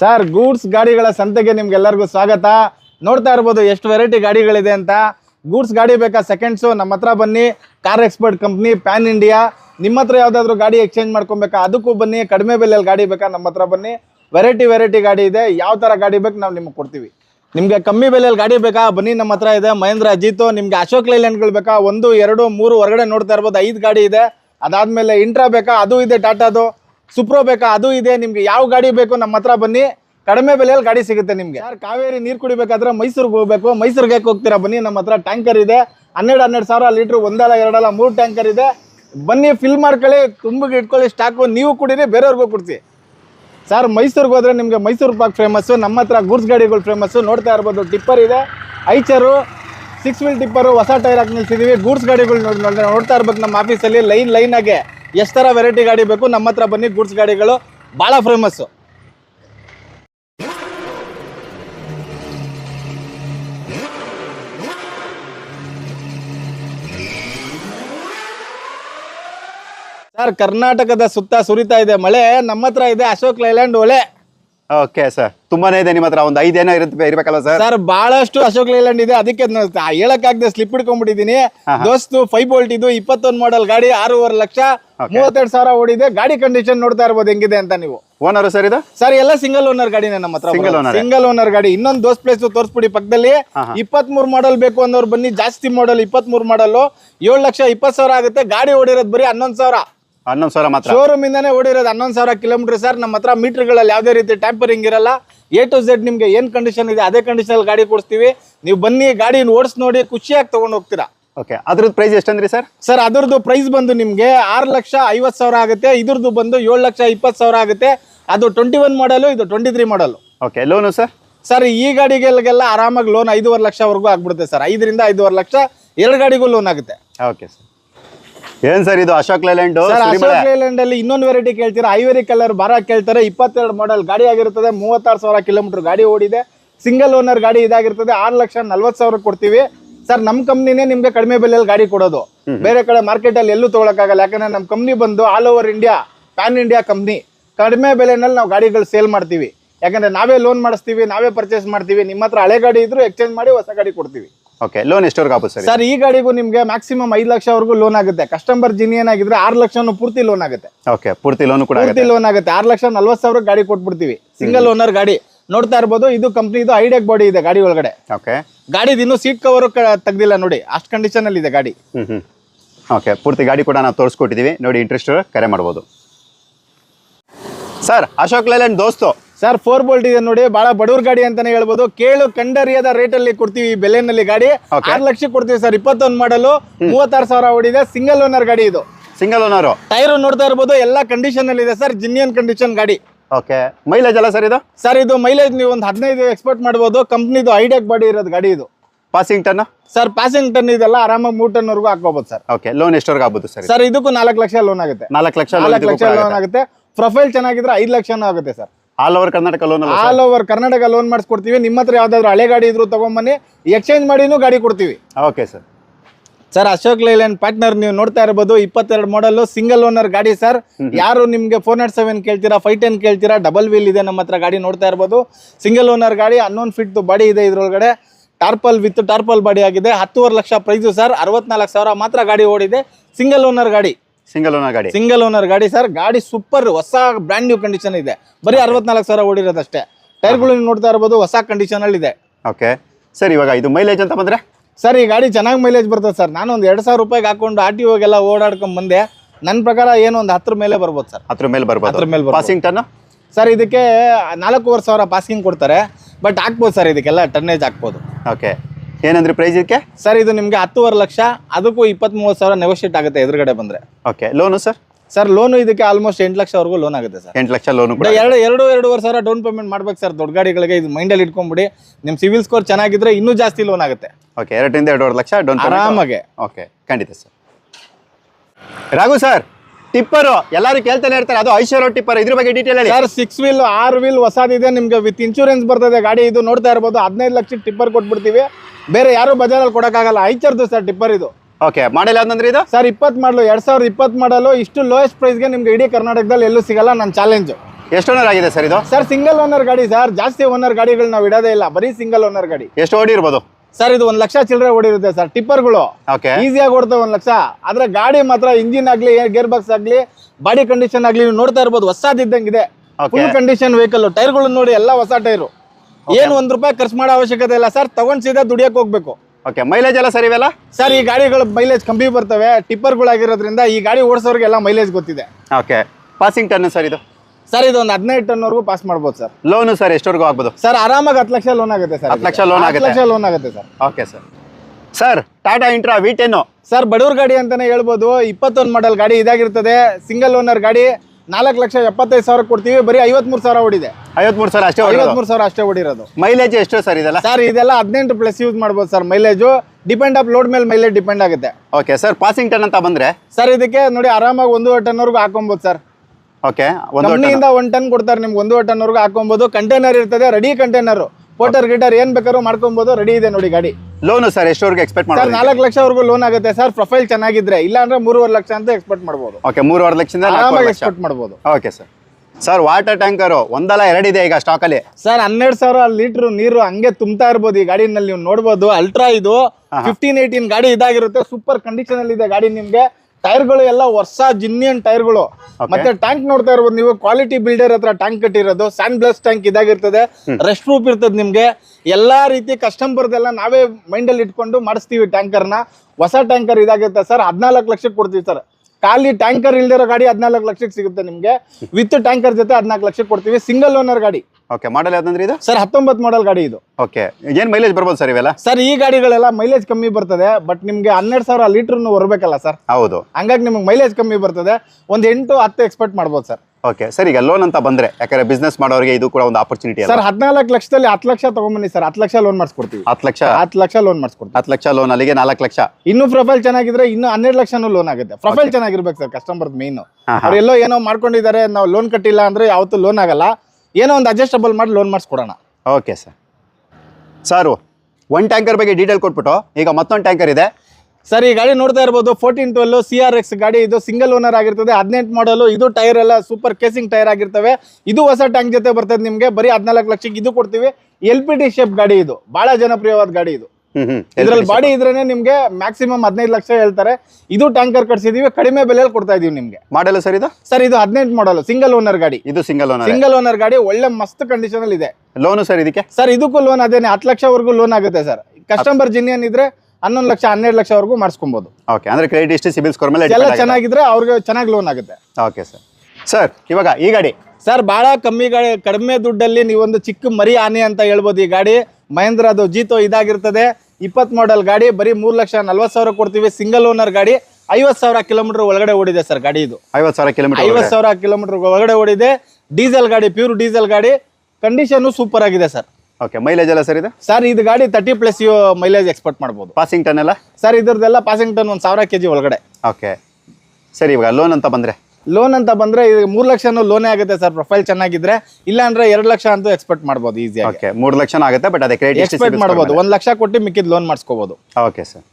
Sir goods ಗಾಡಿಗಳ ಸಂತೆಗೆ ನಿಮ್ಗೆಲ್ಲರಿಗೂ ಸ್ವಾಗತ. ನೋಡ್ತಾ ಇರ್ಬೋದು ಎಷ್ಟು ವೆರೈಟಿ ಗಾಡಿಗಳಿದೆ ಅಂತ. ಗೂಡ್ಸ್ ಗಾಡಿ ಬೇಕಾ ಸೆಕೆಂಡ್ಸು ನಮ್ಮ ಹತ್ರ ಬನ್ನಿ. Car expert company pan India ನಿಮ್ಮ ಹತ್ರ ಯಾವುದಾದ್ರೂ ಗಾಡಿ ಎಕ್ಸ್ಚೇಂಜ್ ಮಾಡ್ಕೊಬೇಕಾ, ಅದಕ್ಕೂ ಬನ್ನಿ. ಕಡಿಮೆ ಬೆಲೆಯಲ್ಲಿ ಗಾಡಿ ಬೇಕಾ, ನಮ್ಮ ಹತ್ರ ಬನ್ನಿ. ವೆರೈಟಿ ವೆರೈಟಿ ಗಾಡಿ ಇದೆ. ಯಾವ ಥರ ಗಾಡಿ ಬೇಕು ನಾವು ನಿಮಗೆ ಕೊಡ್ತೀವಿ. ನಿಮಗೆ ಕಮ್ಮಿ ಬೆಲೆಯಲ್ಲಿ ಗಾಡಿ ಬೇಕಾ? ಬನ್ನಿ, ನಮ್ಮ ಹತ್ರ ಇದೆ. ಮಹೇಂದ್ರ ಅಜಿತ್, ನಿಮಗೆ ಅಶೋಕ್ ಲೈಲ್ಯಾಂಡ್ಗಳು ಬೇಕಾ? ಒಂದು, ಎರಡು, ಮೂರು ಹೊರಗಡೆ ನೋಡ್ತಾ ಇರ್ಬೋದು, ಐದು ಗಾಡಿ ಇದೆ. ಅದಾದಮೇಲೆ ಇಂಟ್ರಾ ಬೇಕಾ? ಅದು ಇದೆ ಟಾಟಾದು ಸುಪ್ರೋ ಬೇಕಾ? ಅದು ಇದೆ. ನಿಮ್ಗೆ ಯಾವ ಗಾಡಿ ಬೇಕು ನಮ್ಮ ಹತ್ರ ಬನ್ನಿ. ಕಡಿಮೆ ಬೆಲೆಯಲ್ಲಿ ಗಾಡಿ ಸಿಗುತ್ತೆ ನಿಮ್ಗೆ. ಯಾರು ಕಾವೇರಿ ನೀರು ಕುಡಿಬೇಕಾದ್ರೆ ಮೈಸೂರಿಗೆ ಹೋಗ್ಬೇಕು. ಮೈಸೂರಿಗೆ ಹೋಗ್ತೀರಾ? ಬನ್ನಿ, ನಮ್ಮ ಹತ್ರ ಟ್ಯಾಂಕರ್ ಇದೆ. ಹನ್ನೆರಡು ಹನ್ನೆರಡು ಸಾವಿರ ಲೀಟ್ರ್, ಒಂದಲ್ಲ, ಎರಡಲ್ಲ, ಮೂರು ಟ್ಯಾಂಕರ್ ಇದೆ. ಬನ್ನಿ ಫಿಲ್ ಮಾಡ್ಕೊಳ್ಳಿ ತುಂಬಿಗೆ ಇಟ್ಕೊಳ್ಳಿ ಸ್ಟಾಕು ನೀವು ಕುಡೀರಿ, ಬೇರೆಯವ್ರಿಗೂ ಕೊಡ್ತೀವಿ. ಸರ್, ಮೈಸೂರಿಗೆ ಹೋದ್ರೆ ನಿಮಗೆ ಮೈಸೂರು ಪಾಕ್ ಫೇಮಸ್ಸು ನಮ್ಮ ಹತ್ರ ಗೂಡ್ಸ್ ಗಾಡಿಗಳು ಫೇಮಸ್ಸು ನೋಡ್ತಾ ಇರ್ಬೋದು, ಟಿಪ್ಪರ್ ಇದೆ. ಐಚರು ಸಿಕ್ಸ್ ವೀಲ್ ಟಿಪ್ಪರು, ಹೊಸ ಟೈರ್ ಹಾಕಿ ನಿಲ್ಸಿದ್ದೀವಿ ಗೂಡ್ಸ್ ಗಾಡಿಗಳು ನೋಡಿ ನೋಡ್ತಾ ಇರ್ಬೇಕು ನಮ್ಮ ಆಫೀಸಲ್ಲಿ ಲೈನ್ ಲೈನಾಗೆ ಎಷ್ಟು ಥರ ವೆರೈಟಿ ಗಾಡಿ ಬೇಕು, ನಮ್ಮ ಹತ್ರ ಬನ್ನಿ, ಗೂಡ್ಸ್ ಗಾಡಿಗಳು ಭಾಳ ಫೇಮಸ್ಸು ಸರ್ ಕರ್ನಾಟಕದ ಸುತ್ತ ಸುರಿತಾ ಇದೆ ಮಳೆ, ನಮ್ಮ ಹತ್ರ ಇದೆ ಅಶೋಕ್ ಲೈಲ್ಯಾಂಡ್ ಒಲೆ. ಓಕೆ ಸರ್ ತುಂಬಾನೇ ಇದೆ ನಿಮ್ಮ ಹತ್ರ ಒಂದು ಐದೇನೋ ಇರುತ್ತೆ ಇರ್ಬೇಕಲ್ಲ ಸರ್ ಸರ್ ಬಹಳಷ್ಟು ಅಶೋಕ್ ಲೈಲ್ಯಾಂಡ್ ಇದೆ. ಅದಕ್ಕೆ ಹೇಳಕ್ಕಾಗದೆ ಸ್ಲಿಪ್ ಹಿಡ್ಕೊಂಡ್ಬಿಟ್ಟಿದ್ದೀನಿ ದೋಸ್ತು ಫೈವ್ ಬೋಲ್ಟ್ ಇದು ಇಪ್ಪತ್ತೊಂದು ಮಾಡಲ್ ಗಾಡಿ ಆರೂವರೆ ಲಕ್ಷ ಮೂವತ್ತೆರಡು ಸಾವಿರ ಓಡಿದೆ. ಗಾಡಿ ಕಂಡೀಷನ್ ನೋಡ್ತಾ ಇರ್ಬೋದು ಹೆಂಗಿದೆ ಅಂತ ನೀವು. ಓನರ್ ಸರ್ ಇದು? ಸರ್ ಎಲ್ಲ ಸಿಂಗಲ್ ಓನರ್ ಗಾಡಿನೇ ನಮ್ಮ ಹತ್ರ. ಸಿಂಗಲ್ ಓನರ್ ಗಾಡಿ. ಇನ್ನೊಂದು ದೋಸ್ ಪ್ಲೇಸ್ ತೋರಿಸ್ಬಿಡಿ ಪಕ್ಕದಲ್ಲಿ. ಇಪ್ಪತ್ತ್ ಮೂರು ಮಾಡಲ್ ಬೇಕು ಅನ್ನೋರು ಬನ್ನಿ. ಜಾಸ್ತಿ ಮಾಡಲ್ ಇಪ್ಪತ್ತ್ ಮೂರು ಮಾಡಲ್ ಏಳು ಲಕ್ಷ ಇಪ್ಪತ್ತು ಸಾವಿರ ಆಗುತ್ತೆ. ಗಾಡಿ ಓಡಿರೋದು ಬರೀ ಹನ್ನೊಂದು ಸಾವಿರ. ಹನ್ನೊಂದು ಸಾವಿರ ಮಾತ್ರ. ಶೋರೂಮ್ ಇಂದಾನೆ ಓಡಿರೋದು ಹನ್ನೊಂದು ಸಾವಿರ ಕಿಲೋಮೀಟರ್ ಸರ್ ನಮ್ಮ ಹತ್ರ ಮೀಟರ್ಗಳಲ್ಲಿ ಯಾವುದೇ ರೀತಿ ಟ್ಯಾಂಪರಿಂಗ್ ಇರಲ್ಲ. ಎ ಟು ಝೆಡ್ ನಿಮ್ಗೆ ಏನ್ ಕಂಡೀಷನ್ ಇದೆ ಅದೇ ಕಂಡೀಷನ್ ಗಾಡಿ ಕೊಡಿಸ್ತೀವಿ. ನೀವು ಬನ್ನಿ ಗಾಡಿ ಓಡಿಸಿ ನೋಡಿ ಖುಷಿಯಾಗಿ ತಗೊಂಡು ಹೋಗ್ತೀರಾ. ಓಕೆ ಅದ್ರದ್ದು ಪ್ರೈಸ್ ಎಷ್ಟಂದ್ರಿ ಸರ್ ಸರ್ ಅದ್ರದ್ದು ಪ್ರೈಸ್ ಬಂದು ನಿಮಗೆ ಆರು ಲಕ್ಷ ಐವತ್ತು ಸಾವಿರ ಆಗುತ್ತೆ. ಇದ್ರದ್ದು ಬಂದು ಏಳು ಲಕ್ಷ ಇಪ್ಪತ್ತು ಸಾವಿರ ಆಗುತ್ತೆ. ಅದು ಟ್ವೆಂಟಿ ಒನ್ ಮಾಡಲು ಇದು ಟ್ವೆಂಟಿ ತ್ರೀ ಮಾಡಲು ಓಕೆ ಲೋನು ಸರ್ ಸರ್ ಈ ಗಾಡಿಗಳಿಗೆಲ್ಲ ಆರಾಮಾಗಿ ಲೋನ್ ಐದೂವರೆ ಲಕ್ಷವರೆಗೂ ಆಗ್ಬಿಡುತ್ತೆ ಸರ್ ಐದರಿಂದ ಐದೂವರೆ ಲಕ್ಷ ಎರಡು ಗಾಡಿಗೂ ಲೋನ್ ಆಗುತ್ತೆ. ಓಕೆ ಸರ್ ಏನ್ ಸರ್ ಇದು ಅಶೋಕ್ ಲೈಲ್ಯಾಂಡ್ ಅಶೋಕ್ ಲೈಲ್ಯಾಂಡ್ ಅಲ್ಲಿ ಇನ್ನೊಂದು ವೆರೈಟಿ ಕೇಳ್ತೀರಾ? ಐವರಿ ಕಲರ್ ಬರ ಕೇಳ್ತಾರೆ. ಇಪ್ಪತ್ತೆರಡು ಮಾಡೆಲ್ ಗಾಡಿ ಆಗಿರ್ತದೆ ಮೂವತ್ತಾರು ಸಾವಿರ ಕಿಲೋಮೀಟರ್ ಗಾಡಿ ಓಡಿದೆ. ಸಿಂಗಲ್ ಓನರ್ ಗಾಡಿ ಇದಾಗಿರ್ತದೆ. ಆರು ಲಕ್ಷ ನಲ್ವತ್ತು ಸಾವಿರ ಕೊಡ್ತೀವಿ. ಸರ್ ನಮ್ಮ ಕಂಪ್ನಿನೇ ನಿಮ್ಗೆ ಕಡಿಮೆ ಬೆಲೆಯಲ್ಲಿ ಗಾಡಿ ಕೊಡೋದು. ಬೇರೆ ಕಡೆ ಮಾರ್ಕೆಟ್ ಅಲ್ಲಿ ಎಲ್ಲೂ ತಗೊಳಕ್ಕಾಗಲ್ಲ. ಯಾಕಂದ್ರೆ ನಮ್ಮ ಕಂಪ್ನಿ ಬಂದು all over India pan India company ಕಡಿಮೆ ಬೆಲೆನಲ್ಲಿ ನಾವು ಗಾಡಿಗಳು ಸೇಲ್ ಮಾಡ್ತೀವಿ. ಯಾಕಂದ್ರೆ ನಾವೇ ಲೋನ್ ಮಾಡಿಸ್ತೀವಿ ನಾವೇ ಪರ್ಚೇಸ್ ಮಾಡ್ತೀವಿ. ನಿಮ್ಮ ಹತ್ರ ಹಳೆ ಗಾಡಿ ಇದ್ರು ಎಕ್ಸ್ಚೇಂಜ್ ಮಾಡಿ ಹೊಸ ಗಾಡಿ ಕೊಡ್ತೀವಿ. ಓಕೆ ಲೋನ್ ಎಷ್ಟವರೆಗೆ ಆಗುತ್ತೆ ಸರ್ ಸರ್ ಈ ಗಾಡಿಗೂ ನಿಮಗೆ ಮ್ಯಾಕ್ಸಿಮಮ್ ಐದು ಲಕ್ಷವರೆಗೂ ಲೋನ್ ಆಗುತ್ತೆ. ಕಸ್ಟಮರ್ ಜಿನಿಯನ್ ಆಗಿದ್ರೆ ಆರು ಲಕ್ಷನು ಪೂರ್ತಿ ಲೋನ್ ಆಗುತ್ತೆ. ಓಕೆ ಪೂರ್ತಿ ಲೋನ್ ಕೂಡ ಪೂರ್ತಿ ಲೋನ್ ಆಗುತ್ತೆ. ಆರು ಲಕ್ಷ ನಲ್ವತ್ತು ಸಾವಿರ ಗಾಡಿ ಕೊಟ್ಬಿಡ್ತೀವಿ. ಸಿಂಗಲ್ ಓನರ್ ಗಾಡಿ. ನೋಡ್ತಾ ಇರ್ಬೋದು ಇದು ಕಂಪ್ನಿದು ಐಡಿಯಾ ಬಾಡಿ ಇದೆ ಗಾಡಿ ಒಳಗಡೆ. ಓಕೆ ಗಾಡಿದು ಇನ್ನೂ ಸೀಟ್ ಕವರ್ ತೆಗ್ದಿಲ್ಲ ನೋಡಿ ಅಷ್ಟು ಕಂಡೀಷನ್ ಅಲ್ಲಿ ಇದೆ ಗಾಡಿ. ಓಕೆ ಪೂರ್ತಿ ಗಾಡಿ ಕೂಡ ನಾವು ತೋರಿಸ್ಕೊಟ್ಟಿದ್ದೀವಿ ನೋಡಿ ಇಂಟ್ರೆಸ್ಟ್ ಕರೆ ಮಾಡ್ಬೋದು. Sir Ashok Leyland Dost sir four bolt ಇದೆ ನೋಡಿ ಬಹಳ ಬಡವ್ರ ಗಾಡಿ ಅಂತಾನೆ ಹೇಳ್ಬೋದು. ಕೇಳು ಕಂಡರಿಯದ ರೇಟ್ ಅಲ್ಲಿ ಕೊಡ್ತೀವಿ ಈ ಬೆಲೆನಲ್ಲಿ ಗಾಡಿ. ಆರ್ ಲಕ್ಷ ಕೊಡ್ತೀವಿ ಸರ್ ಇಪ್ಪತ್ತೊಂದು ಮಾಡಲು ಮೂವತ್ತಾರು ಸಾವಿರ ಓಡಿದೆ. ಸಿಂಗಲ್ ಓನರ್ ಗಾಡಿ ಇದು. ಸಿಂಗಲ್ ಓನರ್ ಟೈರ್ ನೋಡ್ತಾ ಇರ್ಬೋದು ಎಲ್ಲ ಕಂಡೀಷನ್ ಅಲ್ಲಿ ಇದೆ ಸರ್ ಜಿನಿಯನ್ ಕಂಡೀಷನ್ ಗಾಡಿ. ಓಕೆ ಮೈಲೇಜ್ ಅಲ್ಲ ಸರ್ ಇದು? ಸರ್ ಇದು ಮೈಲೇಜ್ ನೀವು ಒಂದು ಹದಿನೈದು ಎಕ್ಸ್ಪೋರ್ಟ್ ಮಾಡ್ಬೋದು. ಕಂಪ್ನಿದು ಐಡಿಯಾಕ್ ಬಾಡಿ ಇರೋದು ಗಾಡಿ ಇದು. Passing ton sir passing ton ಇದೆಲ್ಲ ಆರಾಮಾಗಿ ಮೂರು ಟನ್ವರೆಗೂ ಹಾಕೋಬಹುದು ಸರ್ ಓಕೆ ಲೋನ್ ಎಷ್ಟವರೆಗೂ ಆಗ್ಬೋದು ಸರ್ ಸರ್ ಇದಕ್ಕೂ ನಾಲ್ಕು ಲಕ್ಷ ಲೋನ್ ಆಗುತ್ತೆ. ನಾಲ್ಕು ಲಕ್ಷ ನಾಲ್ಕು ಲಕ್ಷ ಲೋನ್ ಆಗುತ್ತೆ. ಪ್ರೊಫೈಲ್ ಚೆನ್ನಾಗಿದ್ರೆ ಐದು ಲಕ್ಷನೂ ಆಗುತ್ತೆ sir all over Karnataka loan all over Karnataka loan ಮಾಡಿಸ್ಕೊಡ್ತೀವಿ. ನಿಮ್ಮ ಹತ್ರ ಯಾವ್ದಾದ್ರು ಹಳೆ ಗಾಡಿ ಇದ್ರು ತಗೊಂಬನ್ನಿ. ಎಕ್ಸ್ಚೇಂಜ್ ಮಾಡಿನೂ ಗಾಡಿ ಕೊಡ್ತೀವಿ. Okay sir sir Ashok Leyland partner ನೀವು ನೋಡ್ತಾ ಇರ್ಬೋದು ಇಪ್ಪತ್ತೆರಡು ಮಾಡಲ್ ಸಿಂಗಲ್ ಓನರ್ ಗಾಡಿ ಸರ್ ಯಾರು ನಿಮಗೆ ಫೋರ್ ನಾಟ್ ಸೆವೆನ್ ಕೇಳ್ತೀರಾ ಫೈವ್ ಟೆನ್ ಕೇಳ್ತೀರಾ ಡಬಲ್ ವೀಲ್ ಇದೆ ನಮ್ಮ ಹತ್ರ ಗಾಡಿ ನೋಡ್ತಾ ಇರ್ಬೋದು. ಸಿಂಗಲ್ ಓನರ್ ಗಾಡಿ ಹನ್ನೊಂದು ಫೀಟ್ ಬಾಡಿ ಇದೆ ಇದ್ರೊಳಗಡೆ. ಟಾರ್ಪಲ್ ವಿತ್ ಟಾರ್ಪಲ್ ಬಾಡಿ ಆಗಿದೆ. ಹತ್ತುವರೆ ಲಕ್ಷ ಪ್ರೈಸು ಸರ್ ಅರವತ್ನಾಲ್ಕು ಸಾವಿರ ಮಾತ್ರ ಗಾಡಿ ಓಡಿದೆ. ಸಿಂಗಲ್ ಓನರ್ ಗಾಡಿ. ಸಿಂಗಲ್ ಓನರ್ ಗಾಡಿ. ಸಿಂಗಲ್ ಓನರ್ ಗಾಡಿ ಸರ್. ಗಾಡಿ ಸೂಪರ್ ಹೊಸ ಬ್ರ್ಯಾಂಡ್ ನ್ಯೂ ಕಂಡೀಷನ್ ಇದೆ. ಬರೀ ಅರವತ್ನಾಲ್ಕು ಸಾವಿರ ಓಡಿರೋದಷ್ಟೇ ಟೈರ್ಗಳು ನೀವು ನೋಡ್ತಾ ಇರ್ಬೋದು ಹೊಸ ಕಂಡೀಷನ್ ಅಲ್ಲಿ ಇದೆ. ಓಕೆ ಸರ್ ಇವಾಗ ಇದು ಮೈಲೇಜ್ ಅಂತ ಬಂದ್ರೆ? ಸರ್ ಈ ಗಾಡಿ ಚೆನ್ನಾಗಿ ಮೈಲೇಜ್ ಬರ್ತದೆ ಸರ್. ನಾನು ಒಂದು ಎರಡು ಸಾವಿರ ರೂಪಾಯಿಗೆ ಹಾಕೊಂಡು ಆರ್ ಟಿ ಓಗೆಲ್ಲ ಓಡಾಡ್ಕೊಂಡ್ ಬಂದೆ. ನನ್ನ ಪ್ರಕಾರ ಏನು ಒಂದು ಹತ್ತರ ಮೇಲೆ ಬರ್ಬೋದು ಸರ್. ಹತ್ರ ಮೇಲೆ ಬರ್ಬೋದು. ಅದ್ರ ಮೇಲೆ. ಪಾಸಿಂಗ್ ಟನ್ ಸರ್ ಇದಕ್ಕೆ ನಾಲ್ಕೂವರೆ ಸಾವಿರ ಪಾಸಿಂಗ್ ಕೊಡ್ತಾರೆ. ಬಟ್ ಹಾಕ್ಬೋದು ಸರ್ ಇದಕ್ಕೆಲ್ಲ ಟನ್ನೇಜ್ ಹಾಕ್ಬೋದು. ಓಕೆ ಏನಂದ್ರಿ ಪ್ರೈಸ್ ಇದಕ್ಕೆ? ಸರ್ ಇದು ನಿಮಗೆ ಹತ್ತುವರೆ ಲಕ್ಷ ಅದಕ್ಕೂ ಇಪ್ಪತ್ತ್ ಮೂವತ್ತು ಸಾವಿರ ನೆಗೋಷಿಯೇಟ್ ಆಗುತ್ತೆ ಎದುರುಗಡೆ ಬಂದರೆ. Okay loan sir sir loan ಇದಕ್ಕೆ ಆಲ್ಮೋಸ್ಟ್ ಎಂಟು ಲಕ್ಷವರೆಗೂ ಲೋನ್ ಆಗುತ್ತೆ ಸರ್ ಎಂಟು ಲಕ್ಷ ಲೋನು ಕೂಡ ಎರಡು ಎರಡು ಎರಡೂವರೆ ಸಾವಿರ ಡೌನ್ ಪೇಮೆಂಟ್ ಮಾಡ್ಬೇಕು ಸರ್ ದೊಡ್ಡ ಗಾಡಿಗಳಿಗೆ ಇದು ಮೈಂಡಲ್ಲಿ ಇಟ್ಕೊಂಡ್ಬಿಡಿ. ನಿಮ್ಮ ಸಿವಿಲ್ ಸ್ಕೋರ್ ಚೆನ್ನಾಗಿದ್ರೆ ಇನ್ನೂ ಜಾಸ್ತಿ ಲೋನ್ ಆಗುತ್ತೆ. ಓಕೆ ಎರಡರಿಂದ ಎರಡೂವರೆ ಲಕ್ಷ ಡೌನ್ ಆರಾಮಾಗೆ. ಓಕೆ ಖಂಡಿತ ಸರ್ ರಾಘು ಸರ್ ಟಿಪ್ಪರು ಎಲ್ಲರೂ ಕೇಳ್ತಾನೆ ಇರ್ತಾರೆ ಅದು ಐಶ್ವರ್ಯ ಟಿಪ್ಪರ್ ಇದ್ರ ಬಗ್ಗೆ ಡೀಟೇಲ್ ಹೇಳಿ. Sir six wheel or wheel ಹೊಸದಿದೆ ನಿಮ್ಗೆ ವಿತ್ ಇನ್ಶೂರೆನ್ಸ್ ಬರ್ತದೆ ಗಾಡಿ ಇದು ನೋಡ್ತಾ ಇರ್ಬೋದು ಹದಿನೈದು ಲಕ್ಷ ಟಿಪ್ಪರ್ ಕೊಟ್ಬಿಡ್ತೀವಿ. ಬೇರೆ ಯಾರು ಬಜಾರಲ್ಲಿ ಕೊಡೋಕ್ಕಾಗಲ್ಲ. ಐಚರ್ದು ಸರ್ ಟಿಪ್ಪರ್ ಇದು. ಓಕೆ ಮಾಡಲ್ ಯಾವ್ದಂದ್ರೆ ಇದು? ಸರ್ ಇಪ್ಪತ್ತು ಮಾಡಲು ಎರಡು ಸಾವಿರದ ಇಪ್ಪತ್ತು ಮಾಡಲು ಇಷ್ಟು ಲೋಯೆಸ್ಟ್ ಪ್ರೈಸ್ಗೆ ನಿಮ್ಗೆ ಇಡೀ ಕರ್ನಾಟಕದಲ್ಲಿ ಎಲ್ಲೂ ಸಿಗಲ್ಲ ನನ್ನ ಚಾಲೆಂಜು ಎಷ್ಟು ಓನರ್ ಆಗಿದೆ ಸರ್ ಇದು? ಸರ್ ಸಿಂಗಲ್ ಓನರ್ ಗಾಡಿ ಸರ್. ಜಾಸ್ತಿ ಓನರ್ ಗಾಡಿಗಳು ನಾವು ಇಡೋದೇ ಇಲ್ಲ. ಬರೀ ಸಿಂಗಲ್ ಓನರ್ ಗಾಡಿ. ಎಷ್ಟು ಓಡಿ ಇರ್ಬೋದು ಸರ್ ಇದು ಒಂದ್ ಲಕ್ಷ ಚಿಲ್ಲರೆ ಓಡಿರುತ್ತೆ ಸರ್ ಟಿಪ್ಪರ್ಗಳು. ಓಕೆ ಈಸಿಯಾಗಿ ಓಡ್ತವೆ ಒಂದ್ ಲಕ್ಷ. ಆದ್ರೆ ಗಾಡಿ ಮಾತ್ರ ಇಂಜಿನ್ ಆಗ್ಲಿ ಗೇರ್ ಬಾಕ್ಸ್ ಆಗ್ಲಿ ಬಾಡಿ ಕಂಡೀಷನ್ ಆಗ್ಲಿ ನೀವು ನೋಡ್ತಾ ಇರ್ಬೋದು. ಹೊಸದಿದ್ದಂಗಿದೆ. ಫುಲ್ ಕಂಡೀಷನ್ ವೆಹಿಕಲ್ ಟೈರ್ಗಳು ನೋಡಿ ಎಲ್ಲ ಹೊಸ ಟೈರು ಏನು ಒಂದ್ ರೂಪಾಯಿ ಖರ್ಚು ಮಾಡೋ ಅವಶ್ಯಕತೆ ಇಲ್ಲ. ಸರ್ ತಗೊಂಡ್ ಸೀದಾ ದುಡಿಯಕ್ ಹೋಗ್ಬೇಕು. ಓಕೆ ಮೈಲೇಜ್ ಎಲ್ಲ ಸರಿ ಇವೆಲ್ಲ ಸರ್ ಈ ಗಾಡಿಗಳು ಮೈಲೇಜ್ ಕಮ್ಮಿ ಬರ್ತವೆ. ಟಿಪ್ಪರ್ಗಳಾಗಿರೋದ್ರಿಂದ ಈ ಗಾಡಿ ಓಡಿಸೋರಿಗೆಲ್ಲ ಮೈಲೇಜ್ ಗೊತ್ತಿದೆ. ಓಕೆ ಪಾಸಿಂಗ್ ಟನ್ ಸರ್ ಇದು? ಸರ್ ಇದು ಒಂದು ಹದಿನೈದು ಟನ್ವರೆಗೂ ಪಾಸ್ ಮಾಡ್ಬೋದು ಸರ್. ಲೋನು ಸರ್ ಎಷ್ಟವರೆಗೂ ಆಗ್ಬೋದು? ಸರ್ ಆರಾಮಾಗಿ ಹತ್ತು ಲಕ್ಷ ಲೋನ್ ಆಗುತ್ತೆ ಸರ್ ಹತ್ತು ಲಕ್ಷ ಲೋನ್ ಆಗುತ್ತೆ. ಲಕ್ಷ ಲೋನ್ ಆಗುತ್ತೆ sir. Okay sir sir Tata Intra V ten sir ಬಡವ್ರ ಗಾಡಿ ಅಂತಾನೆ ಹೇಳ್ಬೋದು. ಇಪ್ಪತ್ತೊಂದು ಮಾಡಲ್ ಗಾಡಿ ಇದಾಗಿರ್ತದೆ. ಸಿಂಗಲ್ ಓನರ್ ಗಾಡಿ. ನಾಲ್ಕು ಲಕ್ಷ ಎಪ್ಪತ್ತೈದು ಸಾವಿರ ಕೊಡ್ತೀವಿ ಬರೀ ಐವತ್ಮೂರು ಸಾವಿರ ಓಡಿದೆ. ಐವತ್ಮೂರು ಸಾವಿರ ಅಷ್ಟೇ ಹೊಡೆಯೋದು ಐವತ್ಮೂರು ಸಾವಿರ ಅಷ್ಟೇ ಓಡಿರೋದು. ಮೈಲೇಜ್ ಎಷ್ಟು ಸರ್ ಇದೆಲ್ಲ? ಸರ್ ಇದೆಲ್ಲ ಹದಿನೆಂಟು ಪ್ಲಸ್ ಯೂಸ್ ಮಾಡ್ಬೋದು sir mileage depend of load ಮೇಲೆ ಮೈಲೇಜ್ ಡಿಪೆಂಡ್ ಆಗುತ್ತೆ. ಓಕೆ ಸರ್ ಪಾಸಿಂಗ್ ಟನ್ ಅಂತ ಬಂದ್ರೆ? ಸರ್ ಇದಕ್ಕೆ ನೋಡಿ ಆರಾಮಾಗಿ ಒಂದೂವರೆ ಟನ್ವರೆಗೂ ಹಾಕೊಬೋದು ಸರ್. ಓಕೆ ಒಂದು ಕಂಪ್ನಿಯಿಂದ ಒನ್ ಟನ್ ಕೊಡ್ತಾರೆ ನಿಮ್ಗೆ ಒಂದೂವರೆ ಟನ್ವರೆಗೂ ಹಾಕೊಬೋದು ಕಂಟೈನರ್ ಇರ್ತದೆ ರೆಡಿ ಕಂಟೈನರ್ ಪೋಟರ್ ಗಿಟರ್ ಏನ್ ಬೇಕಾದ್ರೂ ಮಾಡ್ಕೊಬೋದು ರೆಡಿ ಇದೆ ನೋಡಿ ಗಾಡಿ. ಲೋನು ಸರ್ ಎಷ್ಟವರೆಗೂ ಎಕ್ಸ್ಪೆಕ್ಟ್ ಸರ್ ನಾಲ್ಕು ಲಕ್ಷವರೆಗೂ ಲೋನ್ ಆಗುತ್ತೆ ಸರ್. ಪ್ರೊಫೈಲ್ ಚೆನ್ನಾಗಿದ್ರೆ ಇಲ್ಲ ಅಂದ್ರೆ ಮೂರುವರೆ ಲಕ್ಷ ಅಂತ ಎಕ್ಸ್ಪೆಕ್ಟ್ ಮಾಡ್ಬೋದು. ಓಕೆ ಮೂರುವರೆ ಲಕ್ಷದಿಂದ ಆರಾಮಾಗಿ ನಾಲ್ಕೂವರೆ ಲಕ್ಷ. ಎಕ್ಸ್ಪೆಕ್ಟ್ ಮಾಡ್ಬೋದು. Okay sir sir water tanker ಒಂದಲ್ಲ ಎರಡಿದೆ ಈಗ ಸ್ಟಾಕ್ ಅಲ್ಲಿ. ಸರ್ ಹನ್ನೆರಡು ಸಾವಿರ ಲೀಟರ್ ನೀರು ಹಂಗೆ ತುಂಬ್ತಾ ಇರ್ಬೋದು. ಈ ಗಾಡಿನಲ್ಲಿ ನೀವು ನೋಡ್ಬೋದು ಅಲ್ಟ್ರಾ ಇದು. ಫಿಫ್ಟೀನ್ ಏಯ್ಟೀನ್ ಗಾಡಿ ಇದಾಗಿರುತ್ತೆ. ಸೂಪರ್ ಕಂಡೀಷನ್ ಅಲ್ಲಿ ಇದೆ ಗಾಡಿ ನಿಮ್ಗೆ. ಟೈರ್ಗಳು ಎಲ್ಲ ಹೊಸ ಜಿನ್ನಿಯನ್ ಟೈರ್ಗಳು. ಮತ್ತೆ ಟ್ಯಾಂಕ್ ನೋಡ್ತಾ ಇರ್ಬೋದು ನೀವು ಕ್ವಾಲಿಟಿ ಬಿಲ್ಡರ್ ಹತ್ರ ಟ್ಯಾಂಕ್ ಕಟ್ಟಿರೋದು ಸ್ಯಾಂಡ್ ಬ್ಲಸ್ ಟ್ಯಾಂಕ್ ಇದಾಗಿರ್ತದೆ ರೆಸ್ಟ್ ಪ್ರೂಫ್ ಇರ್ತದೆ ನಿಮ್ಗೆ. ಎಲ್ಲಾ ರೀತಿ ಕಸ್ಟಮರ್ದೆಲ್ಲ ನಾವೇ ಮೈಂಡಲ್ಲಿ ಇಟ್ಕೊಂಡು ಮಾಡಿಸ್ತೀವಿ ಟ್ಯಾಂಕರ್ನ ಹೊಸ ಟ್ಯಾಂಕರ್ ಇದಾಗಿರ್ತದೆ ಸರ್ ಹದಿನಾಲ್ಕು ಲಕ್ಷಕ್ಕೆ ಕೊಡ್ತೀವಿ ಸರ್ ಖಾಲಿ ಟ್ಯಾಂಕರ್ ಇಲ್ದಿರೋ ಗಾಡಿ ಹದಿನಾಲ್ಕು ಲಕ್ಷಕ್ಕೆ ಸಿಗುತ್ತೆ ನಿಮ್ಗೆ. ವಿತ್ ಟ್ಯಾಂಕರ್ ಜೊತೆ ಹದಿನಾಲ್ಕು ಲಕ್ಷಕ್ಕೆ ಕೊಡ್ತೀವಿ ಸಿಂಗಲ್ ಓನರ್ ಗಾಡಿ. ಓಕೆ ಮಾಡಲ್ ಯಾವ್ದಂದ್ರೆ ಇದು? ಸರ್ ಹತ್ತೊಂಬತ್ತು ಮಾಡಲ್ ಗಾಡಿ ಇದು. ಓಕೆ ಏನು ಮೈಲೇಜ್ ಬರ್ಬೋದು ಸರ್ ಇವೆಲ್ಲ? ಸರ್ ಈ ಗಾಡಿಗಳೆಲ್ಲ ಮೈಲೇಜ್ ಕಮ್ಮಿ ಬರ್ತದೆ ಬಟ್ ನಿಮ್ಗೆ ಹನ್ನೆರಡು ಸಾವಿರ ಲೀಟರ್ನು ಬರಬೇಕಲ್ಲ ಸರ್ ಹೌದು. ಹಂಗಾಗಿ ನಿಮ್ಗೆ ಮೈಲೇಜ್ ಕಮ್ಮಿ ಬರ್ತದೆ ಒಂದು ಎಂಟು ಹತ್ತು ಎಕ್ಸ್ಪೆಕ್ಟ್ ಮಾಡ್ಬೋದು ಸರ್ ಓಕೆ ಸರ್ ಈಗ ಲೋನ್ ಅಂತ ಬಂದ್ರೆ ಯಾಕಂದ್ರೆ ಬಿಸ್ನೆಸ್ ಮಾಡೋರಿಗೆ ಇದು ಕೂಡ ಒಂದು ಆಪರ್ಚುನಿಟಿ ಸರ್ ಹದಿನಾಲ್ಕು ಲಕ್ಷದಲ್ಲಿ ಹತ್ತು ಲಕ್ಷ ತಗೊಂಬನ್ನಿ ಸರ್ ಹತ್ತು ಲಕ್ಷ ಲೋನ್ ಮಾಡಿಸ್ಕೊಡ್ತೀವಿ. ಹತ್ತು ಲಕ್ಷ? ಹತ್ತು ಲಕ್ಷ ಲೋನ್ ಮಾಡಿಸ್ಕೊಡ್ತೀವಿ. ಹತ್ತು ಲಕ್ಷ ಲೋನ್ ಅಲ್ಲಿಗೆ ನಾಲ್ಕು ಲಕ್ಷ? ಇನ್ನು ಪ್ರೊಫೈಲ್ ಚೆನ್ನಾಗಿದ್ರೆ ಇನ್ನು ಹನ್ನೆರಡು ಲಕ್ಷನೂ ಲೋನ್ ಆಗುತ್ತೆ. ಪ್ರೊಫೈಲ್ ಚೆನ್ನಾಗಿರ್ಬೇಕು ಸರ್ ಕಸ್ಟಮರ್ ಮೇನ್ ಅವ್ರೆಲ್ಲೋ ಅವ್ರು ಎಲ್ಲೋ ಏನೋ ಮಾಡ್ಕೊಂಡಿದ್ದಾರೆ ನಾವು ಲೋನ್ ಕಟ್ಟಿಲ್ಲ ಅಂದ್ರೆ ಯಾವತ್ತೂ ಲೋನ್ ಆಗಲ್ಲ. ಏನೋ ಒಂದು ಅಡ್ಜಸ್ಟಬಲ್ ಮಾಡಿ loan ಮಾಡಿಸ್ಕೊಡೋಣ. Okay sir sir one tanker ಬಗ್ಗೆ ಡೀಟೇಲ್ ಕೊಟ್ಬಿಟ್ಟು ಈಗ ಮತ್ತೊಂದು ಟ್ಯಾಂಕರ್ ಇದೆ. ಸರ್ ಈ ಗಾಡಿ ನೋಡ್ತಾ ಇರ್ಬೋದು fourteen twelve C R X ಗಾಡಿ ಇದು ಸಿಂಗಲ್ ಓನರ್ ಆಗಿರ್ತದೆ ಹದಿನೆಂಟು ಮಾಡಲು ಇದು ಟೈರ್ ಎಲ್ಲ ಸೂಪರ್ ಕೇಸಿಂಗ್ ಟೈರ್ ಆಗಿರ್ತವೆ. ಇದು ಹೊಸ ಟ್ಯಾಂಕ್ ಜೊತೆ ಬರ್ತದೆ ನಿಮಗೆ ಬರೀ ಹದಿನಾಲ್ಕು ಲಕ್ಷಕ್ಕೆ ಇದು ಕೊಡ್ತೀವಿ. ಎಲ್ ಪಿ ಟಿ ಶೇಪ್ ಗಾಡಿ ಇದು ಬಹಳ ಜನಪ್ರಿಯವಾದ ಗಾಡಿ ಇದು. ಇದ್ರಲ್ಲಿ ಬಾಡಿ ಇದ್ರೇನೆ ನಿಮ್ಗೆ ಮ್ಯಾಕ್ಸಿಮಮ್ ಹದಿನೈದು ಲಕ್ಷ ಹೇಳ್ತಾರೆ. ಇದು ಟ್ಯಾಂಕರ್ ಕಟ್ಸಿದೀವಿ ಕಡಿಮೆ ಬೆಲೆಯಲ್ಲಿ ಕೊಡ್ತಾ ಇದೀವಿ ನಿಮ್ಗೆ. ಮಾಡಲ್ಲ ಸರ್ ಇದು? ಸರ್ ಇದು ಹದಿನೆಂಟು ಮಾಡಲ್ ಸಿಂಗಲ್ ಓನರ್ ಗಾಡಿ. ಇದು ಸಿಂಗಲ್ ಓನರ್ ಸಿಂಗಲ್ ಓನರ್ ಗಾಡಿ ಒಳ್ಳೆ ಮಸ್ತ್ ಕಂಡೀಷನ್ ಅಲ್ಲಿ ಇದೆ. ಲೋನ್ ಸರ್ ಇದಕ್ಕೆ? ಸರ್ ಇದಕ್ಕೂ ಲೋನ್ ಅದೇನೆ ಹತ್ತು ಲಕ್ಷವರೆಗೂ ಲೋನ್ ಆಗುತ್ತೆ ಸರ್. ಕಸ್ಟಮರ್ ಜಿನಿಯನ್ ಇದ್ರೆ ಹನ್ನೊಂದು ಲಕ್ಷ ಹನ್ನೆರಡು ಲಕ್ಷವರೆಗೂ ಮಾಡಿಸ್ಕೊಬಹುದು ಓಕೆ ಅಂದ್ರೆ ಕ್ರೆಡಿಟ್ ಇಷ್ಟು ಸಿಬಿಲ್ ಸ್ಕೋರ್ ಮೇಲೆ ಎಲ್ಲ ಚೆನ್ನಾಗಿದ್ರೆ ಅವ್ರಿಗೆ ಚೆನ್ನಾಗಿ ಲೋನ್ ಆಗುತ್ತೆ. ಓಕೆ ಸರ್ ಸರ್ ಇವಾಗ ಈ ಗಾಡಿ? ಸರ್ ಬಹಳ ಕಮ್ಮಿ ಗಾಡಿ ಕಡಿಮೆ ದುಡ್ಡಲ್ಲಿ ನೀವೊಂದು ಚಿಕ್ಕ ಮರಿ ಆನೆ ಅಂತ ಹೇಳ್ಬೋದು ಈ ಗಾಡಿ. ಮಹೇಂದ್ರ ಅದು ಜೀತೋ ಇದಾಗಿರ್ತದೆ. ಇಪ್ಪತ್ ಮಾಡೆಲ್ ಗಾಡಿ ಬರೀ ಮೂರು ಲಕ್ಷ ನಲ್ವತ್ತು ಸಾವಿರ ಕೊಡ್ತೀವಿ ಸಿಂಗಲ್ ಓನರ್ ಗಾಡಿ. ಐವತ್ತು ಸಾವಿರ ಕಿಲೋಮೀಟರ್ ಒಳಗಡೆ ಓಡಿದೆ ಸರ್ ಗಾಡಿ ಇದು. ಐವತ್ತು ಸಾವಿರ ಕಿಲೋಮೀಟರ್ ಐವತ್ತು ಸಾವಿರ ಕಿಲೋಮೀಟರ್ ಒಳಗಡೆ ಓಡಿದೆ. ಡೀಸೆಲ್ ಗಾಡಿ ಪ್ಯೂರ್ ಡೀಸೆಲ್ ಗಾಡಿ. ಕಂಡೀಷನ್ ಸೂಪರ್ ಆಗಿದೆ ಸರ್. ಓಕೆ ಮೈಲೇಜ್ ಎಲ್ಲ ಸರ್ ಇದೆ? ಸರ್ ಇದು ಗಾಡಿ ತರ್ಟಿ ಪ್ಲಸ್ ಮೈಲೇಜ್ ಎಕ್ಸ್ಪೆಕ್ಟ್ ಮಾಡ್ಬೋದು. ಪಾಸಿಂಗ್ ಟನ್ ಎಲ್ಲ? ಸರ್ ಇದ್ರದ್ದೆಲ್ಲ ಪಾಸಿಂಗ್ ಟನ್ ಒಂದು ಸಾವಿರ ಕೆ ಜಿ ಒಳಗಡೆ. ಓಕೆ ಸರಿ ಇವಾಗ ಲೋನ್ ಅಂತ ಬಂದ್ರೆ? ಲೋನ್ ಅಂತ ಬಂದ್ರೆ ಇದು ಮೂರು ಲಕ್ಷನೂ ಲೋನೇ ಆಗುತ್ತೆ ಸರ್ ಪ್ರೊಫೈಲ್ ಚೆನ್ನಾಗಿದ್ರೆ. ಇಲ್ಲ ಅಂದ್ರೆ ಎರಡು ಲಕ್ಷ ಅಂತೂ ಎಕ್ಸ್ಪೆಕ್ಟ್ ಮಾಡ್ಬೋದು ಈಸಿ ಓಕೆ ಮೂರು ಲಕ್ಷನ ಆಗುತ್ತೆ ಬಟ್ ಅದೇ ಕ್ರೆಡಿಟ್ ಎಕ್ಸ್ಪೆಕ್ಟ್ ಮಾಡ್ಬೋದು. ಒಂದ್ ಲಕ್ಷ ಕೊಟ್ಟು ಮಿಕ್ಕಿದ ಲೋನ್ ಮಾಡಿಸ್ಕೋಬಹುದು ಓಕೆ ಸರ್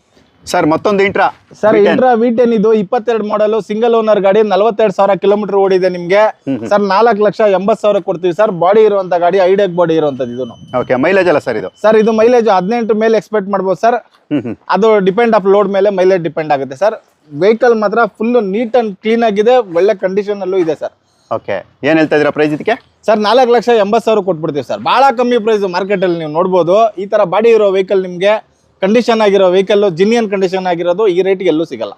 ಸರ್ ಮತ್ತೊಂದು intra sir intra V ten ಇದು ಇಪ್ಪತ್ತೆರಡು ಮಾಡಲು ಸಿಂಗಲ್ ಓನರ್ ಗಾಡಿ ನಲವತ್ತೆರಡು ಸಾವಿರ ಕಿಲೋಮೀಟರ್ ಓಡಿದೆ ನಿಮಗೆ. ಸರ್ ನಾಲ್ಕು ಲಕ್ಷ ಎಂಬತ್ತು ಸಾವಿರ ಕೊಡ್ತೀವಿ ಸರ್ ಬಾಡಿ ಇರುವಂತ ಗಾಡಿ ಐಡೆಕ್ ಬಾಡಿ ಇರುವಂತದ್ದು ಇದು. ಓಕೆ ಮೈಲೇಜ್ ಅಲ್ಲ ಸರ್ ಇದು? ಸರ್ ಇದು ಮೈಲೇಜ್ ಹದಿನೆಂಟು ಮೇಲೆ ಎಕ್ಸ್ಪೆಕ್ಟ್ ಮಾಡ್ಬೋದು ಸರ್ ಅದು ಡಿಪೆಂಡ್ ಆಫ್ ಲೋಡ್ ಮೇಲೆ ಮೈಲೇಜ್ ಡಿಪೆಂಡ್ ಆಗುತ್ತೆ ಸರ್ ವೆಹಿಕಲ್ ಮಾತ್ರ ಫುಲ್ ನೀಟ್ ಅಂಡ್ ಕ್ಲೀನ್ ಆಗಿದೆ ಒಳ್ಳೆ ಕಂಡೀಷನ್ ಅಲ್ಲೂ ಇದೆ ಸರ್. ಓಕೆ ಏನು ಹೇಳ್ತಾ ಇದ್ದೀರಾ ಪ್ರೈಸ್ ಇದಕ್ಕೆ? ಸರ್ ನಾಲ್ಕು ಲಕ್ಷ ಎಂಬತ್ತು ಸಾವಿರ ಕೊಟ್ಬಿಡ್ತೀವಿ ಸರ್. ಭಾಳ ಕಮ್ಮಿ ಪ್ರೈಸ್ ಮಾರ್ಕೆಟಲ್ಲಿ ನೀವು ನೋಡ್ಬೋದು. ಈ ಥರ ಬಾಡಿ ಇರೋ ವೆಹಿಕಲ್ ನಿಮಗೆ ಕಂಡೀಷನ್ ಆಗಿರೋ ವೆಹಿಕಲ್ ಜಿನಿಯನ್ ಕಂಡೀಷನ್ ಆಗಿರೋದು ಈ ರೇಟ್ಗೆ ಎಲ್ಲೂ ಸಿಗಲ್ಲ.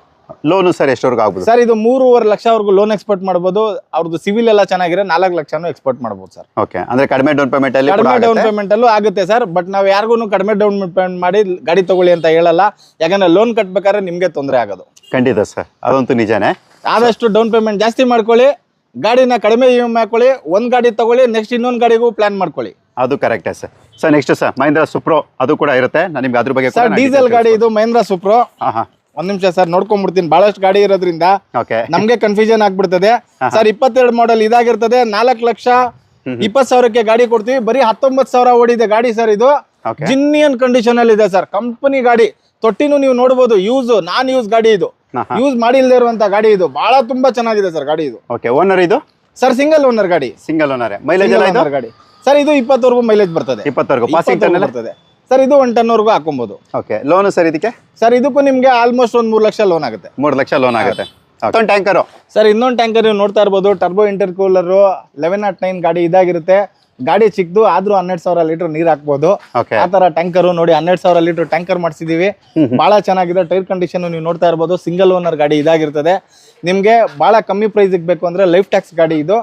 ಲೋನು ಸರ್ ಎಷ್ಟವರೆಗೂ ಆಗ್ಬೋದು? ಸರ್ ಇದು ಮೂರುವರೆ ಲಕ್ಷವರೆಗೂ ಲೋನ್ ಎಕ್ಸ್ಪೋರ್ಟ್ ಮಾಡ್ಬೋದು. ಅವ್ರದ್ದು ಸಿವಿಲ್ ಎಲ್ಲ ಚೆನ್ನಾಗಿರೋ ನಾಲ್ಕು ಲಕ್ಷನೂ ಎಕ್ಸ್ಪೋರ್ಟ್ ಮಾಡ್ಬೋದು ಸರ್. ಓಕೆ ಅಂದ್ರೆ ಕಡಿಮೆ ಡೌನ್ ಪೇಮೆಂಟ್ ಅಲ್ಲಿ ಕೂಡ ಕಡಿಮೆ ಡೌನ್. ಪೇಮೆಂಟ್ ಅಲ್ಲೂ ಆಗುತ್ತೆ ಸರ್ ಬಟ್ ನಾವು ಯಾರಿಗೂ ಕಡಿಮೆ ಡೌನ್ ಪೇಮೆಂಟ್ ಮಾಡಿ ಗಾಡಿ ತಗೊಳ್ಳಿ ಅಂತ ಹೇಳಲ್ಲ. ಯಾಕಂದ್ರೆ ಲೋನ್ ಕಟ್ಬೇಕಾದ್ರೆ ನಿಮಗೆ ತೊಂದರೆ ಆಗೋದು. ಖಂಡಿತ ಸರ್ ಅದಂತೂ ನಿಜಾನೇ. ಆದಷ್ಟು ಡೌನ್ ಪೇಮೆಂಟ್ ಜಾಸ್ತಿ ಮಾಡ್ಕೊಳ್ಳಿ ಗಾಡಿನ ಕಡಿಮೆ ಇ ಎಂ ಹಾಕೊಳ್ಳಿ ಒಂದು ಗಾಡಿ ತಗೊಳ್ಳಿ ನೆಕ್ಸ್ಟ್ ಇನ್ನೊಂದು ಗಾಡಿಗೂ ಪ್ಲಾನ್ ಮಾಡ್ಕೊಳ್ಳಿ. ಅದು ಕರೆಕ್ಟೇ sir. Sir next sir Mahindra Supro ಅದು ಕೂಡ ಇರುತ್ತೆ. ನಾನು ನಿಮ್ಗೆ ಅದ್ರ ಬಗ್ಗೆ ಸರ್ ಡೀಸೆಲ್ ಗಾಡಿ ಇದು ಮಹೇಂದ್ರ ಸುಪ್ರೋ ಹಾಂ ಹಾಂ ಒಂದ್ ನಿಮಿಷ ಸರ್ ನೋಡ್ಕೊಂಡ್ಬಿಡ್ತೀನಿ ಬಹಳಷ್ಟು ಗಾಡಿ ಇರೋದ್ರಿಂದ ಓಕೆ ನಮ್ಗೆ ಕನ್ಫ್ಯೂಷನ್ ಆಗ್ಬಿಡ್ತದೆ. ಸರ್ ಇಪ್ಪತ್ತೆರಡು ಮಾಡೆಲ್ ಇದಾಗಿರ್ತದೆ. ನಾಲ್ಕು ಲಕ್ಷ ಇಪ್ಪತ್ ಸಾವಿರಕ್ಕೆ ಗಾಡಿ ಕೊಡ್ತೀವಿ. ಬರೀ ಹತ್ತೊಂಬತ್ತು ಸಾವಿರ ಓಡಿದೆ ಗಾಡಿ ಸರ್ ಇದು. ಜಿನ್ನಿಯನ್ ಕಂಡೀಷನ್ ಅಲ್ಲಿ ಇದೆ ಸರ್. ಕಂಪನಿ ಗಾಡಿ. ತೊಟ್ಟಿನೂ ನೀವು ನೋಡಬಹುದು ಯೂಸ್ ನಾನ್ ಯೂಸ್ ಗಾಡಿ ಇದು. ಯೂಸ್ ಮಾಡಿಲ್ದೇ ಇರುವಂತ ಗಾಡಿ ಇದು. ಬಹಳ ತುಂಬಾ ಚೆನ್ನಾಗಿದೆ ಸರ್ ಗಾಡಿ ಇದು. ಓಕೆ ಓನರ್ ಇದು? ಸರ್ ಸಿಂಗಲ್ ಓನರ್ ಗಾಡಿ. ಸಿಂಗಲ್ ಓನರ್ ಮೈಲೇಜ್ ಗಾಡಿ. ಸರ್ ಇದು ಇಪ್ಪತ್ತವರೆಗೂ ಮೈಲೇಜ್ ಬರ್ತದೆ. ಇಪ್ಪತ್ತವರೆಗೂ. ಪಾಸಿಂಗ್ ಬರ್ತದೆ. ಸರ್ ಇದು ಒನ್ ಟನ್ ವರೆಗೂ ಹಾಕೊಬಹುದು ಓಕೆ ಲೋನು ಸರ್ ಇದಕ್ಕೆ? ಸರ್ ಇದಕ್ಕೂ ನಿಮ್ಗೆ ಆಲ್ಮೋಸ್ಟ್ ಒಂದ್ ಮೂರು ಲಕ್ಷ ಲೋನ್ ಆಗುತ್ತೆ. ಮೂರ್ ಲಕ್ಷ ಲೋನ್ ಆಗುತ್ತೆ. ಮತ್ತೊಂದು ಟ್ಯಾಂಕರು ಸರ್ ಇನ್ನೊಂದು ಟ್ಯಾಂಕರ್ ನೀವು ನೋಡ್ತಾ ಇರ್ಬೋದು turbo intercooler eleven naught nine ಗಾಡಿ ಇದಾಗಿರುತ್ತೆ. ಗಾಡಿ ಚಿಕ್ಕದು ಆದ್ರೂ ಹನ್ನೆರಡು ಸಾವಿರ ಲೀಟರ್ ನೀರ್ ಹಾಕ್ಬೋದು. ಆ ತರ ಟ್ಯಾಂಕರ್ ನೋಡಿ ಹನ್ನೆರಡು ಸಾವಿರ ಲೀಟರ್ ಟ್ಯಾಂಕರ್ ಮಾಡಿಸಿದೀವಿ. ಬಹಳ ಚೆನ್ನಾಗಿದೆ ಟೈರ್ ಕಂಡೀಷನ್ ನೀವು ನೋಡ್ತಾ ಇರ್ಬೋದು ಸಿಂಗಲ್ ಓನರ್ ಗಾಡಿ ಇದಾಗಿರ್ತದೆ. ನಿಮ್ಗೆ ಬಹಳ ಕಮ್ಮಿ ಪ್ರೈಸ್ ಬೇಕು ಅಂದ್ರೆ ಲೈಫ್ ಟ್ಯಾಕ್ಸ್ ಗಾಡಿ ಇದು.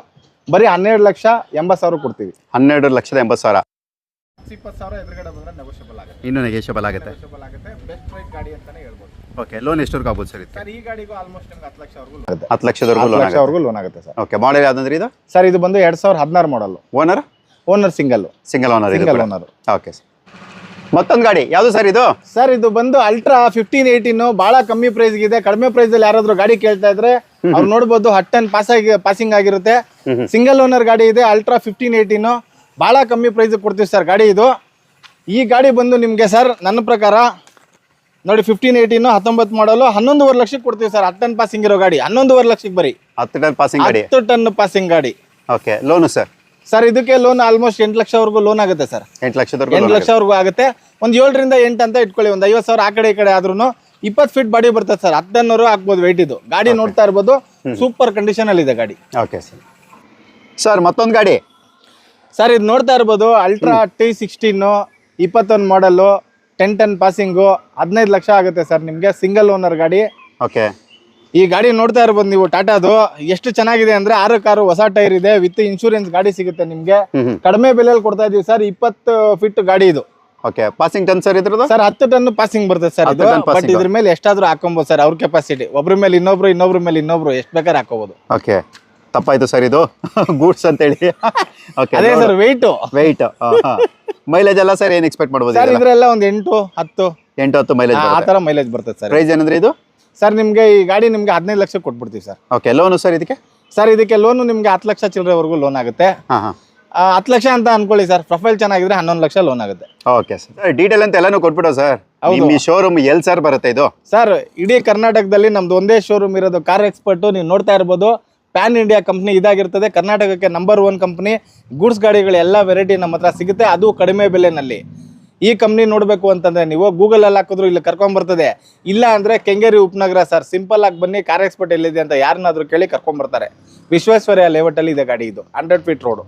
ಬರೀ ಹನ್ನೆರಡು ಲಕ್ಷ ಎಂಬತ್ತು ಸಾವಿರ ಕೊಡ್ತೀವಿ. ಹನ್ನೆರಡು ಲಕ್ಷದ ಎಂಬತ್ತು ಸಾವಿರ. ಇಪ್ಪತ್ತು ಸಾವಿರ ಎದುರುಗಡೆ ಬಂದ್ರೆ ನೆಗೋಷಿಯಬಲ್ ಆಗುತ್ತೆ. ಇನ್ನೂ ನೆಗೆಷಬಲ್ ಆಗುತ್ತೆ? ನೆಗೋಷಿಯಬಲ್ ಆಗುತ್ತೆ. ಬೆಸ್ಟ್ ಪ್ರೈಸ್ ಗಾಡಿ ಹೇಳ್ಬೋದು. ಓಕೆ ಲೋನ್ ಎಷ್ಟವರೆಗೂ ಆಗ್ಬೋದು ಸರ್ ಇದಕ್ಕೆ? ಸರ್ ಈ ಗಾಡಿಗೂ ಆಲ್ಮೋಸ್ಟ್ ನಿಮ್ಗೆ ಹತ್ತು ಲಕ್ಷವರೆಗೂ ಆಗುತ್ತೆ. ಹತ್ತು ಲಕ್ಷದವರೆಗೂ ಹತ್ತು ಲೋನ್ ಆಗುತ್ತೆ ಲಕ್ಷವರೆಗೂ ಲೋನ್ ಆಗುತ್ತೆ ಸರ್. ಓಕೆ ಮಾಡಲ್ ಯಾವ್ದಂದ್ರೆ ಇದು? ಸರ್ ಇದು ಬಂದು ಎರಡ್ ಸಾವಿರದ ಹದಿನಾರು model owner owner single single owner ಇದು ಸಿಂಗಲ್ ಓನರ್ ಓಕೆ ಸರ್ ಮತ್ತೊಂದು ಗಾಡಿ ಯಾವುದು ಸರ್ ಇದು? ಸರ್ ಇದು ಬಂದು ಅಲ್ಟ್ರಾ ಫಿಫ್ಟೀನ್ ಏಯ್ಟೀನ್ ಬಹಳ ಕಮ್ಮಿ ಪ್ರೈಸ್ ಇದೆ ಕಡಿಮೆ ಪ್ರೈಸ್ ಅಲ್ಲಿ ಯಾರಾದ್ರೂ ಗಾಡಿ ಕೇಳ್ತಾ ಇದ್ರೆ ಅವ್ರು ನೋಡ್ಬೋದು ಹಟ್ ಟನ್ ಪಾಸ್ ಆಗಿ ಪಾಸಿಂಗ್ ಆಗಿರುತ್ತೆ. ಸಿಂಗಲ್ ಓನರ್ ಗಾಡಿ ಇದೆ ಅಲ್ಟ್ರಾ ಫಿಫ್ಟೀನ್ ಏಯ್ಟೀನ್ ಬಹಳ ಕಮ್ಮಿ ಪ್ರೈಸಿಗೆ ಕೊಡ್ತೀವಿ ಸರ್ ಗಾಡಿ ಇದು. ಈ ಗಾಡಿ ಬಂದು ನಿಮಗೆ ಸರ್ ನನ್ನ ಪ್ರಕಾರ ನೋಡಿ ಫಿಫ್ಟೀನ್ ಏಯ್ಟೀನು ಹತ್ತೊಂಬತ್ತು ಮಾಡಲು ಹನ್ನೊಂದುವರೆ ಲಕ್ಷಕ್ಕೆ ಕೊಡ್ತೀವಿ ಸರ್ ಹತ್ತು ಟನ್ ಪಾಸಿಂಗ್ ಇರೋ ಗಾಡಿ. ಹನ್ನೊಂದುವರೆ ಲಕ್ಷಕ್ಕೆ ಬರೀ. ಹತ್ತು ಟನ್ ಪಾಸಿಂಗ್ ಗಾಡಿ. ಹತ್ತು ಟನ್ ಪಾಸಿಂಗ್ ಗಾಡಿ. ಓಕೆ ಲೋನು ಸರ್ ಸರ್ ಇದಕ್ಕೆ ಲೋನ್ ಆಲ್ಮೋಸ್ಟ್ ಎಂಟು ಲಕ್ಷವರೆಗೂ ಲೋನ್ ಆಗುತ್ತೆ ಸರ್ ಎಂಟು ಲಕ್ಷದವರೆಗೂ ಎಂಟು ಲಕ್ಷವರೆಗೂ ಆಗುತ್ತೆ. ಒಂದು ಏಳರಿಂದ ಎಂಟು ಅಂತ ಇಟ್ಕೊಳ್ಳಿ. ಒಂದು ಐವತ್ತು ಸಾವಿರ ಆ ಕಡೆ ಈ ಕಡೆ ಆದ್ರೂ ಇಪ್ಪತ್ತು ಫೀಟ್ ಬಾಡಿ ಬರ್ತದೆ ಸರ್ ಹತ್ತನ್ನೂರು ಆಗ್ಬೋದು ವೆಯ್ಟ್ ಇದು. ಗಾಡಿ ನೋಡ್ತಾ ಇರ್ಬೋದು. ಸೂಪರ್ ಕಂಡೀಷನ್ ಅಲ್ಲಿ ಇದೆ ಗಾಡಿ. ಓಕೆ ಸರ್ ಸರ್ ಮತ್ತೊಂದು ಗಾಡಿ. ಸರ್ ಇದು ನೋಡ್ತಾ ಇರ್ಬೋದು ಅಲ್ಟ್ರಾ ಟಿ ಸಿಕ್ಸ್ಟೀನು ಇಪ್ಪತ್ತೊಂದು ಮಾಡಲ್ಲು ಟೆನ್ ಟೆನ್ ಪಾಸಿಂಗು ಹದಿನೈದು ಲಕ್ಷ ಆಗುತ್ತೆ ಸರ್ ನಿಮಗೆ ಸಿಂಗಲ್ ಓನರ್ ಗಾಡಿ. ಓಕೆ. ಈ ಗಾಡಿ ನೋಡ್ತಾ ಇರ್ಬೋದು ನೀವು ಟಾಟಾದು ಎಷ್ಟು ಚೆನ್ನಾಗಿದೆ ಅಂದ್ರೆ ಆರು ಕಾರು ಹೊಸ ಟೈರ್ ಇದೆ ವಿತ್ ಇನ್ಶೂರೆನ್ಸ್ ಗಾಡಿ ಸಿಗುತ್ತೆ ನಿಮಗೆ. ಕಡಿಮೆ ಬೆಲೆಯಲ್ಲಿ ಕೊಡ್ತಾ ಇದೀವಿ ಸರ್ ಇಪ್ಪತ್ತು ಫಿಟ್ ಗಾಡಿ ಇದು. ಓಕೆ ಪಾಸಿಂಗ್ ಟನ್ ಸರ್ ಇದ್ರದ್ದು? ಸರ್ ಹತ್ತು ಟನ್ ಪಾಸಿಂಗ್ ಬರ್ತದೆ ಸರ್ ಇದು. ಬಟ್. ಇದ್ರ ಮೇಲೆ ಎಷ್ಟಾದ್ರೂ ಹಾಕೊಬಹುದು ಸರ್ ಅವ್ರ ಕೆಪಾಸಿಟಿ ಒಬ್ರ ಮೇಲೆ ಇನ್ನೊಬ್ರು ಇನ್ನೊಬ್ರ ಮೇಲೆ ಇನ್ನೊಬ್ರು ಎಷ್ಟು ಬೇಕಾದ್ರೆ ಹಾಕೋಬಹುದು ಓಕೆ. ತಪ್ಪಾಯ್ತು ಸರ್ ಇದು. ಗೂಡ್ಸ್ ಅಂತೇಳಿ. ಓಕೆ ಅದೇ ಸರ್ ವೆಯ್ಟ್ ವೆಯ್ಟ್ ಮೈಲೇಜ್ ಎಲ್ಲ ಸರ್ ಏನು ಎಕ್ಸ್ಪೆಕ್ಟ್ ಮಾಡ್ಬೋದು ಸರ್? ಇದ್ರೆಲ್ಲ ಒಂದು ಎಂಟು ಹತ್ತು. ಎಂಟು ಹತ್ತು ಮೈಲೇಜ್ ಆ ತರ ಮೈಲೇಜ್ ಬರ್ತದೆ ಸರ್. ಪ್ರೈಸ್ ಏನಂದ್ರೆ ಇದು? ಸರ್ ನಿಮ್ಗೆ ಈ ಗಾಡಿ ನಿಮ್ಗೆ ಹದಿನೈದು ಲಕ್ಷ ಕೊಟ್ಬಿಡ್ತೀವಿ ಸರ್. ಓಕೆ ಲೋನು ಸರ್ ಇದಕ್ಕೆ? ಸರ್ ಇದಕ್ಕೆ ಲೋನು ನಿಮ್ಗೆ ಹತ್ತು ಲಕ್ಷ ಚಿಲ್ಲರೆವರೆಗೂ ಲೋನ್ ಆಗುತ್ತೆ. ಹಾಂ ಹಾಂ. ಆ, ಹತ್ತು ಲಕ್ಷ ಅಂತ ಅನ್ಕೊಳ್ಳಿ ಸರ್. ಪ್ರೊಫೈಲ್ ಚೆನ್ನಾಗಿದ್ರೆ ಹನ್ನೊಂದು ಲಕ್ಷ ಲೋನ್ ಆಗುತ್ತೆ. ಓಕೆ ಸರ್ ಡೀಟೇಲ್ ಅಂತ ಎಲ್ಲಾನು ಕೊಟ್ಬಿಡೋ ಸರ್. ನಿಮ್ಮ ಈ ಶೋರೂಮ್ ಎಲ್ಲಿ ಸರ್ ಬರುತ್ತೆ ಇದು? ಸರ್ ಇಡೀ ಕರ್ನಾಟಕದಲ್ಲಿ ನಮ್ದು ಒಂದೇ ಶೋರೂಮ್ ಇರೋದು ಕಾರ್ ಎಕ್ಸ್ಪರ್ಟು ನೀವು ನೋಡ್ತಾ ಇರ್ಬೋದು. ಪ್ಯಾನ್ ಇಂಡಿಯಾ ಕಂಪ್ನಿ ಇದಾಗಿರ್ತದೆ. ಕರ್ನಾಟಕಕ್ಕೆ ನಂಬರ್ ಒನ್ ಕಂಪ್ನಿ. ಗೂಡ್ಸ್ ಗಾಡಿಗಳು ಎಲ್ಲ ವೆರೈಟಿ ನಮ್ಮ ಹತ್ರ ಸಿಗುತ್ತೆ. ಅದು ಕಡಿಮೆ ಬೆಲೆನಲ್ಲಿ. ಈ ಕಂಪ್ನಿ ನೋಡಬೇಕು ಅಂತಂದರೆ ನೀವು ಗೂಗಲಲ್ಲಿ ಹಾಕಿದ್ರು ಇಲ್ಲಿ ಕರ್ಕೊಂಬರ್ತದೆ ಇಲ್ಲ ಅಂದರೆ ಕೆಂಗೇರಿ ಉಪನಗರ ಸರ್, ಸಿಂಪಲ್ ಆಗಿ ಬನ್ನಿ. ಕಾರ್ ಎಕ್ಸ್ಪರ್ಟ್ ಎಲ್ಲಿದೆ ಅಂತ ಯಾರನ್ನಾದರೂ ಕೇಳಿ ಕರ್ಕೊಂಬರ್ತಾರೆ ವಿಶ್ವೇಶ್ವರ್ಯ ಲೇಔಟ್ ಅಲ್ಲಿ ಇದೆ ಗಾಡಿ ಇದು. Hundred feet road